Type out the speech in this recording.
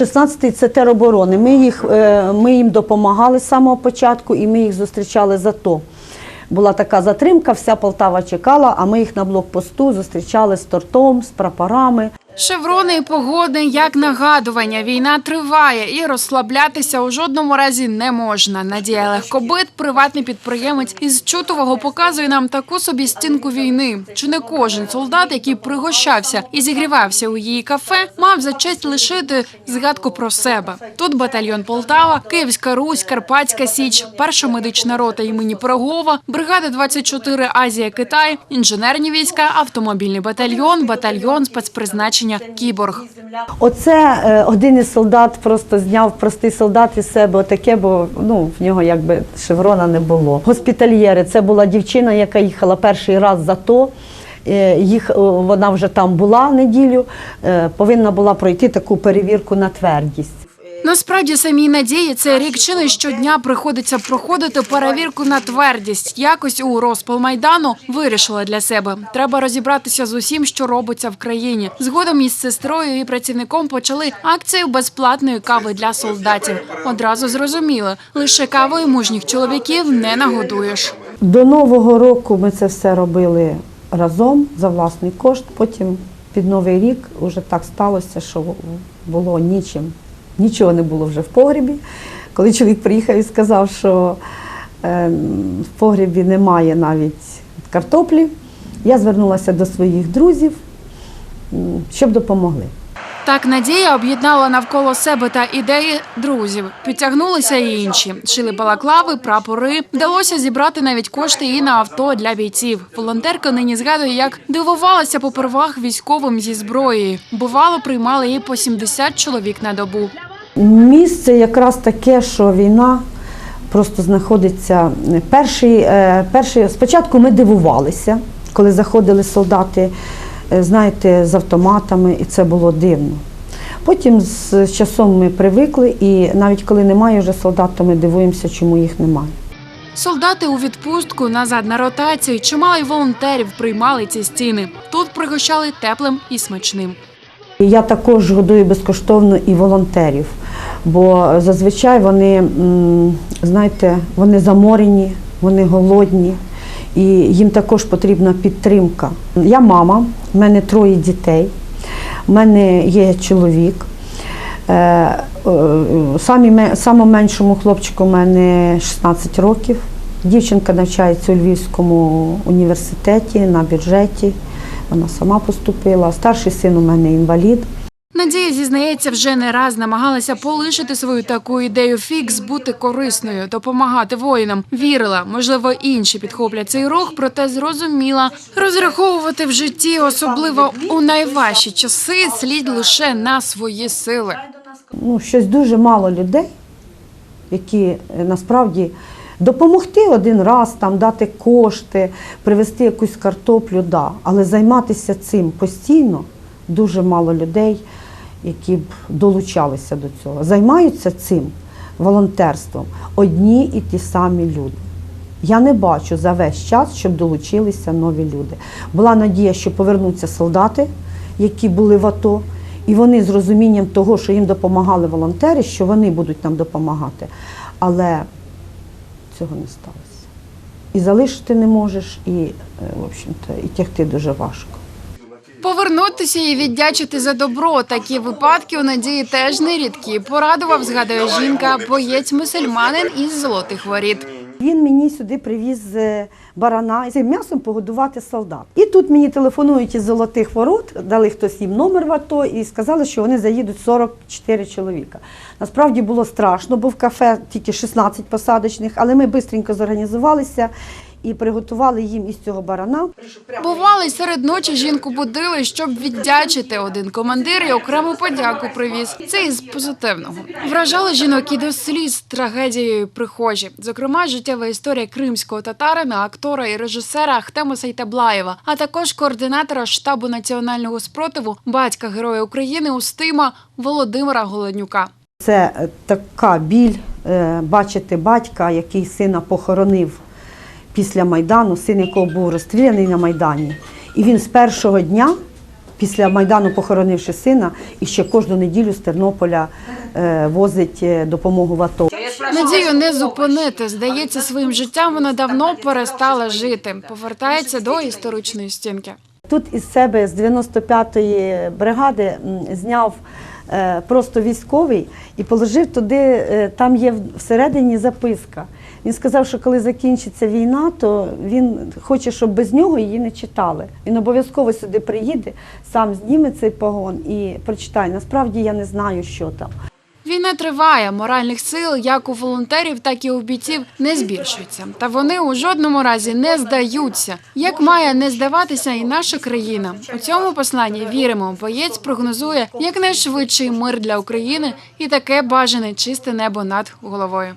16-й це тероборони. Ми, їх, е, ми їм допомагали з самого початку і ми їх зустрічали за то. Була така затримка, вся Полтава чекала, а ми їх на блокпосту зустрічали з тортом, з прапорами. Шеврони і погоди як нагадування. Війна триває і розслаблятися у жодному разі не можна. Надія Легкобит, приватний підприємець із Чутового, показує нам таку собі стінку війни. Чи не кожен солдат, який пригощався і зігрівався у її кафе, мав за честь лишити згадку про себе. Тут батальйон Полтава, Київська Русь, Карпатська Січ, перша медична рота імені Пирогова, бригада 24 Азія Китай, інженерні війська, автомобільний батальйон, батальйон спецпризначення Кіборг. Оце е, один із солдат просто зняв простий солдат із себе отаке, бо ну, в нього якби шеврона не було. Госпітальєри це була дівчина, яка їхала перший раз за то. Е, Їх, вона вже там була неділю, е, повинна була пройти таку перевірку на твердість. Насправді самій надії цей рік чи не щодня приходиться проходити перевірку на твердість. Якось у розпал майдану вирішила для себе. Треба розібратися з усім, що робиться в країні. Згодом із сестрою і працівником почали акцію безплатної кави для солдатів. Одразу зрозуміли, лише кавою мужніх чоловіків не нагодуєш. До Нового року ми це все робили разом за власний кошт. Потім під Новий рік вже так сталося, що було нічим. Нічого не було вже в погрібі. Коли чоловік приїхав і сказав, що е, в погрібі немає навіть картоплі, я звернулася до своїх друзів, щоб допомогли. Так Надія об'єднала навколо себе та ідеї друзів. Підтягнулися і інші. Шили балаклави, прапори. Вдалося зібрати навіть кошти і на авто для бійців. Волонтерка нині згадує, як дивувалася попервах військовим зі зброєю. Бувало, приймали і по 70 чоловік на добу. Місце якраз таке, що війна просто знаходиться. Перший, е, перший, спочатку ми дивувалися, коли заходили солдати, е, знаєте, з автоматами, і це було дивно. Потім з часом ми привикли, і навіть коли немає вже солдат, то ми дивуємося, чому їх немає. Солдати у відпустку назад на ротацію. Чимало й волонтерів приймали ці стіни. Тут пригощали теплим і смачним. Я також годую безкоштовно і волонтерів, бо зазвичай вони, знаєте, вони заморені, вони голодні, і їм також потрібна підтримка. Я мама, в мене троє дітей, в мене є чоловік. Е, е, самому меншому хлопчику в мене 16 років. Дівчинка навчається у Львівському університеті на бюджеті. Вона сама поступила. Старший син у мене інвалід. Надія зізнається, вже не раз намагалася полишити свою таку ідею фікс бути корисною, допомагати воїнам. Вірила, можливо, інші підхоплять цей рух, проте зрозуміла, розраховувати в житті, особливо у найважчі часи, слід лише на свої сили. Ну, щось дуже мало людей, які е, насправді допомогти один раз, там, дати кошти, привезти якусь картоплю, да. але займатися цим постійно дуже мало людей, які б долучалися до цього. Займаються цим волонтерством одні і ті самі люди. Я не бачу за весь час, щоб долучилися нові люди. Була надія, що повернуться солдати, які були в АТО, і вони з розумінням того, що їм допомагали волонтери, що вони будуть нам допомагати. Але цього не сталося. І залишити не можеш, і, е, в общем-то, і тягти дуже важко. Повернутися і віддячити за добро. Такі випадки у надії теж не рідкі. Порадував, згадує жінка, боєць мусульманин із золотих воріт. Він мені сюди привіз е, барана і цим м'ясом погодувати солдат. І тут мені телефонують із золотих ворот, дали хтось їм номер в АТО і сказали, що вони заїдуть 44 чоловіка. Насправді було страшно, бо в кафе тільки 16 посадочних, але ми швидко зорганізувалися і приготували їм із цього барана. Бувало, й серед ночі жінку будили, щоб віддячити. Один командир і окрему подяку привіз. Це із позитивного. Вражали жінок і до сліз трагедією прихожі. Зокрема, життєва історія кримського татарина, актора і режисера Ахтема Сайтаблаєва, а також координатора штабу національного спротиву, батька Героя України Устима Володимира Голоднюка. Це е, така біль е, бачити батька, який сина похоронив після Майдану, син якого був розстріляний на Майдані. І він з першого дня після Майдану похоронивши сина, і ще кожну неділю з Тернополя е, возить е, допомогу в АТО. Надію не зупинити. Здається, своїм життям вона давно перестала жити. Повертається до історичної стінки. Тут із себе з 95-ї бригади зняв е, просто військовий і положив туди, там є всередині записка. Він сказав, що коли закінчиться війна, то він хоче, щоб без нього її не читали. Він обов'язково сюди приїде, сам зніме цей погон і прочитає. Насправді я не знаю, що там. Війна триває. Моральних сил як у волонтерів, так і у бійців не збільшується. Та вони у жодному разі не здаються. Як має не здаватися і наша країна. У цьому посланні віримо. Боєць прогнозує якнайшвидший мир для України і таке бажане чисте небо над головою.